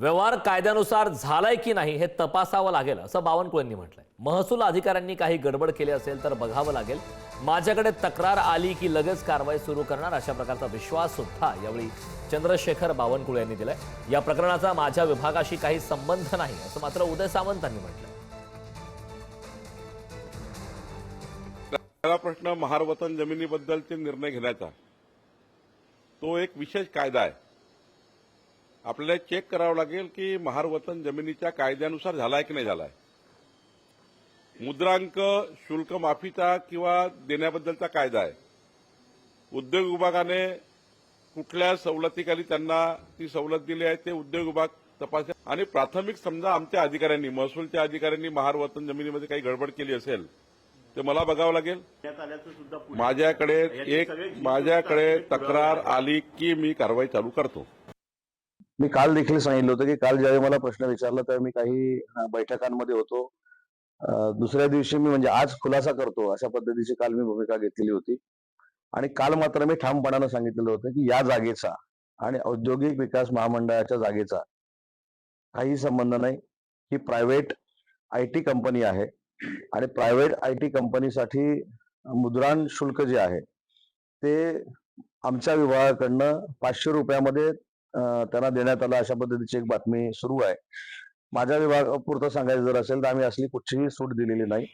व्यवहार कायद्यानुसार झालाय की नाही हे तपासावं लागेल असं बावनकुळेंनी म्हटलंय. महसूल अधिकाऱ्यांनी काही गडबड केली असेल तर बघावं लागेल. माझ्याकडे तक्रार आली की लगेच कारवाई सुरू करणार अशा प्रकारचा विश्वास सुद्धा यावेळी चंद्रशेखर बावनकुळे यांनी दिलाय. या प्रकरणाचा माझ्या विभागाशी काही संबंध नाही असं मात्र उदय सामंतांनी म्हटलं पहिला प्रश्न महारवतन जमिनीबद्दलचे निर्णय घेण्याचा तो एक विशेष कायदा आहे. आपल्याला चेक करावं लागेल की महारवतन जमिनीच्या कायद्यानुसार झालाय की नाही झालाय. मुद्रांक शुल्क माफीचा किंवा देण्याबद्दलचा कायदा आहे. उद्योग विभागाने कुठल्या सवलतीखाली त्यांना ती सवलत दिली आहे ते उद्योग विभाग तपास आणि प्राथमिक समजा आमच्या अधिकाऱ्यांनी महसूलच्या अधिकाऱ्यांनी महारवतन जमिनीमध्ये काही गडबड केली असेल ते मला बघावं लागेल. माझ्याकडे एक माझ्याकडे तक्रार आली की मी कारवाई चालू करतो. मी काल देखील सांगितलं होतं की काल ज्यावेळी मला प्रश्न विचारला त्यावेळी मी काही बैठकांमध्ये होतो. दुसऱ्या दिवशी मी म्हणजे आज खुलासा करतो अशा पद्धतीची काल मी भूमिका घेतलेली होती. आणि काल मात्र मी ठामपणानं सांगितलेलं होतं की या जागेचा आणि औद्योगिक विकास महामंडळाच्या जागेचा काही संबंध नाही. ही प्रायव्हेट आय टी कंपनी आहे आणि प्रायव्हेट आय टी कंपनीसाठी मुद्रांक शुल्क जे आहे ते आमच्या विभागाकडनं पाचशे रुपयामध्ये त्यांना देण्यात आला अशा पद्धतीची एक बातमी सुरू आहे. माझ्या विभागापुरतं सांगायचं जर असेल तर आम्ही असली कुठचीही सूट दिलेली नाही.